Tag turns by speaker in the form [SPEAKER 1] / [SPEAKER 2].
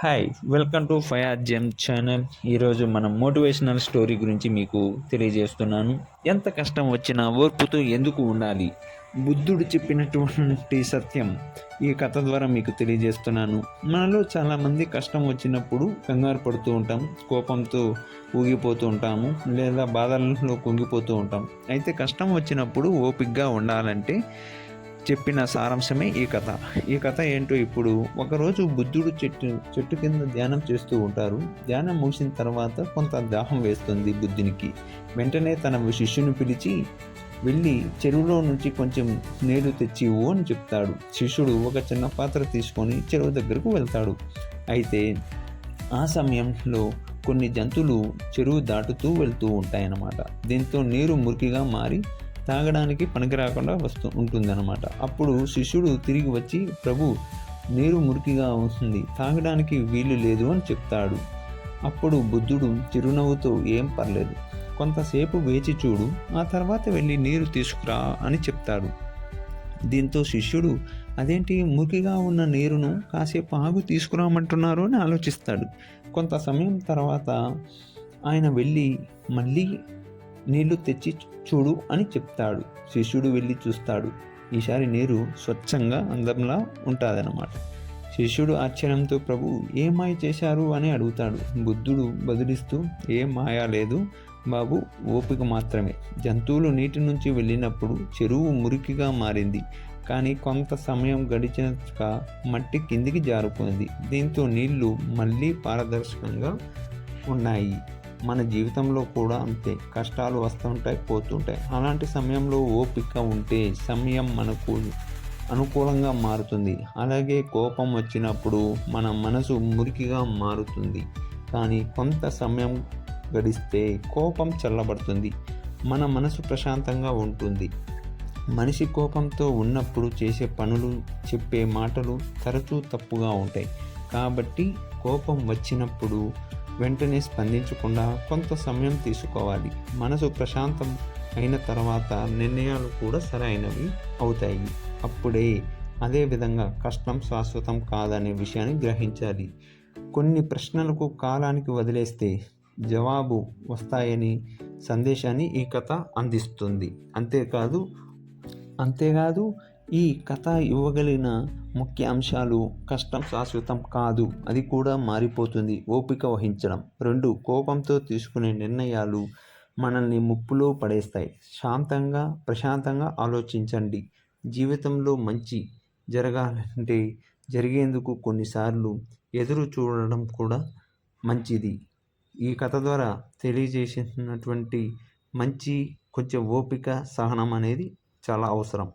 [SPEAKER 1] Hi welcome to fire gem channel ఈరోజు మనం motivational story గురించి మీకు తెలియజేస్తున్నాను. ఎంత కష్టం వచ్చినా ఓర్పుతో ఎందుకు ఉండాలి? బుద్ధుడు చెప్పినటువంటి సత్యం ఈ కథ ద్వారా మీకు తెలియజేస్తున్నాను. మనలో చాలామంది కష్టం వచ్చినప్పుడు కంగారు పడుతూ ఉంటాం కోపంతో ఊగిపోతూ ఉంటాము లేదా బాధల్లో కుంగిపోతూ ఉంటాం. అయితే కష్టం వచ్చినప్పుడు ఓపికగా ఉండాలంటే చెప్పిన సారాంశమే ఈ కథ. ఈ కథ ఏంటో ఇప్పుడు ఒకరోజు బుద్ధుడు చెట్టు చెట్టు కింద ధ్యానం చేస్తూ ఉంటారు. ధ్యానం ముగిసిన తర్వాత కొంత దాహం వేస్తుంది బుద్ధునికి. వెంటనే తన శిష్యుని పిలిచి వెళ్ళి చెరువులో నుంచి కొంచెం నీళ్ళు తెచ్చి ఇవ్వు అని చెప్తాడు. శిష్యుడు ఒక చిన్న పాత్ర తీసుకొని చెరువు దగ్గరకు వెళ్తాడు. అయితే ఆ సమయంలో కొన్ని జంతువులు చెరువు దాటుతూ వెళ్తూ ఉంటాయన్నమాట. దీంతో నీరు మురికిగా మారి తాగడానికి పనికి రాకుండా వస్తూ ఉంటుందన్నమాట. అప్పుడు శిష్యుడు తిరిగి వచ్చి ప్రభు నీరు మురికిగా ఉంటుంది తాగడానికి వీలు లేదు అని చెప్తాడు. అప్పుడు బుద్ధుడు చిరునవ్వుతో ఏం పర్లేదు. కొంతసేపు వేచి చూడు. ఆ తర్వాత వెళ్ళి నీరు తీసుకురా అని చెప్తాడు. దీంతో శిష్యుడు అదేంటి? మురికిగా ఉన్న నీరును కాసేపు ఆగు తీసుకురామంటున్నారు అని ఆలోచిస్తాడు. కొంత సమయం తర్వాత ఆయన వెళ్ళి మళ్ళీ నీళ్ళు తెచ్చి చూడు అని చెప్తాడు. శిష్యుడు వెళ్ళి చూస్తాడు. ఈసారి నీరు స్వచ్ఛంగా అందంలా ఉంటుందన్నమాట. శిష్యుడు ఆశ్చర్యంతో ప్రభు ఏ మాయ చేశారు? అని అడుగుతాడు. బుద్ధుడు బదులిస్తూ ఏ మాయా లేదు. బాబు ఓపిక మాత్రమే. జంతువులు నీటి నుంచి వెళ్ళినప్పుడు చెరువు మురికిగా మారింది. కానీ కొంత సమయం గడిచినాక మట్టి కిందికి జారుకుంది దీంతో నీళ్ళు మళ్ళీ పారదర్శకంగా ఉన్నాయి. మన జీవితంలో కూడా అంతే. కష్టాలు వస్తుంటాయి పోతుంటాయి. అలాంటి సమయంలో ఓపిక ఉంటే సమయం మనకు అనుకూలంగా మారుతుంది. అలాగే కోపం వచ్చినప్పుడు మన మనసు మురికిగా మారుతుంది. కానీ కొంత సమయం గడిస్తే కోపం చల్లబడుతుంది. మన మనసు ప్రశాంతంగా ఉంటుంది. మనిషి కోపంతో ఉన్నప్పుడు చేసే పనులు చెప్పే మాటలు తరచూ తప్పుగా ఉంటాయి. కాబట్టి కోపం వచ్చినప్పుడు వెంటనే స్పందించకుండా కొంత సమయం తీసుకోవాలి. మనసు ప్రశాంతం అయిన తర్వాత నిర్ణయాలు కూడా సరైనవి అవుతాయి. అప్పుడే అదేవిధంగా కష్టం శాశ్వతం కాదనే విషయాన్ని గ్రహించాలి. కొన్ని ప్రశ్నలకు కాలానికి వదిలేస్తే జవాబు వస్తాయని సందేశాన్ని ఈ కథ అందిస్తుంది. అంతేకాదు అంతేకాదు ఈ కథ ఇవ్వగలిగిన ముఖ్య అంశాలు కష్టం శాశ్వతం కాదు. అది కూడా మారిపోతుంది. ఓపిక వహించడం. రెండు కోపంతో తీసుకునే నిర్ణయాలు మనల్ని ముప్పులో పడేస్తాయి. శాంతంగా ప్రశాంతంగా ఆలోచించండి. జీవితంలో మంచి జరగాలంటే జరిగేందుకు కొన్నిసార్లు ఎదురు చూడడం కూడా మంచిది. ఈ కథ ద్వారా తెలియజేసినటువంటి మంచి కొంచెం ఓపిక సహనం అనేది చాలా అవసరం.